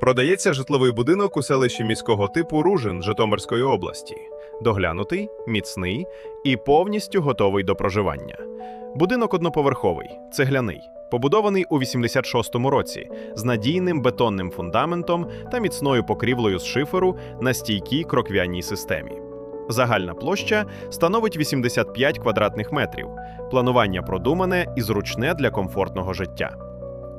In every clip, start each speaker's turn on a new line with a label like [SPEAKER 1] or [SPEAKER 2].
[SPEAKER 1] Продається житловий будинок у селищі міського типу Ружин Житомирської області. Доглянутий, міцний і повністю готовий до проживання. Будинок одноповерховий, цегляний, побудований у 86-му році з надійним бетонним фундаментом та міцною покрівлею з шиферу на стійкій кроквяній системі. Загальна площа становить 85 квадратних метрів. Планування продумане і зручне для комфортного життя.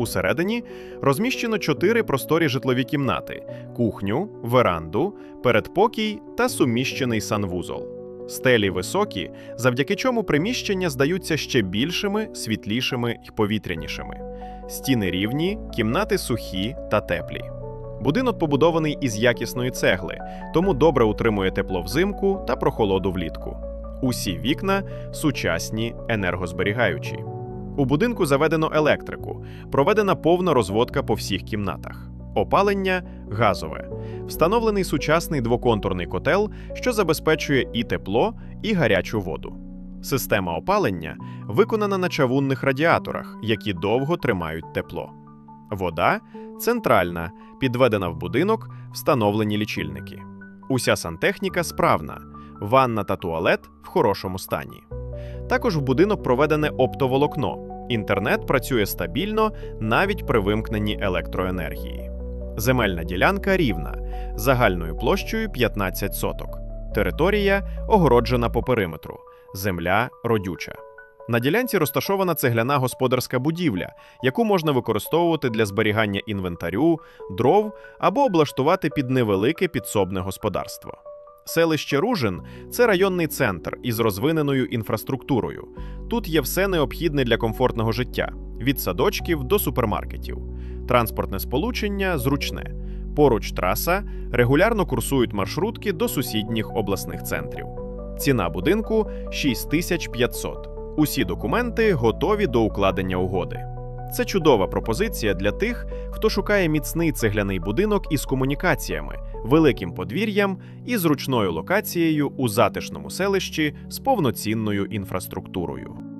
[SPEAKER 1] Усередині розміщено чотири просторі житлові кімнати: кухню, веранду, передпокій та суміщений санвузол. Стелі високі, завдяки чому приміщення здаються ще більшими, світлішими й повітрянішими. Стіни рівні, кімнати сухі та теплі. Будинок побудований із якісної цегли, тому добре утримує тепло взимку та прохолоду влітку. Усі вікна сучасні, енергозберігаючі. У будинку заведено електрику, проведена повна розводка по всіх кімнатах. Опалення газове. Встановлений сучасний двоконтурний котел, що забезпечує і тепло, і гарячу воду. Система опалення виконана на чавунних радіаторах, які довго тримають тепло. Вода центральна, підведена в будинок, встановлені лічильники. Уся сантехніка справна, ванна та туалет в хорошому стані. Також в будинок проведене оптоволокно. Інтернет працює стабільно навіть при вимкненні електроенергії. Земельна ділянка рівна, загальною площею 15 соток. Територія огороджена по периметру, земля родюча. На ділянці розташована цегляна господарська будівля, яку можна використовувати для зберігання інвентарю, дров або облаштувати під невелике підсобне господарство. Селище Ружин це районний центр із розвиненою інфраструктурою. Тут є все необхідне для комфортного життя: від садочків до супермаркетів. Транспортне сполучення зручне. Поруч траса, регулярно курсують маршрутки до сусідніх обласних центрів. Ціна будинку 6500. Усі документи готові до укладення угоди. Це чудова пропозиція для тих, хто шукає міцний цегляний будинок із комунікаціями, великим подвір'ям і зручною локацією у затишному селищі з повноцінною інфраструктурою.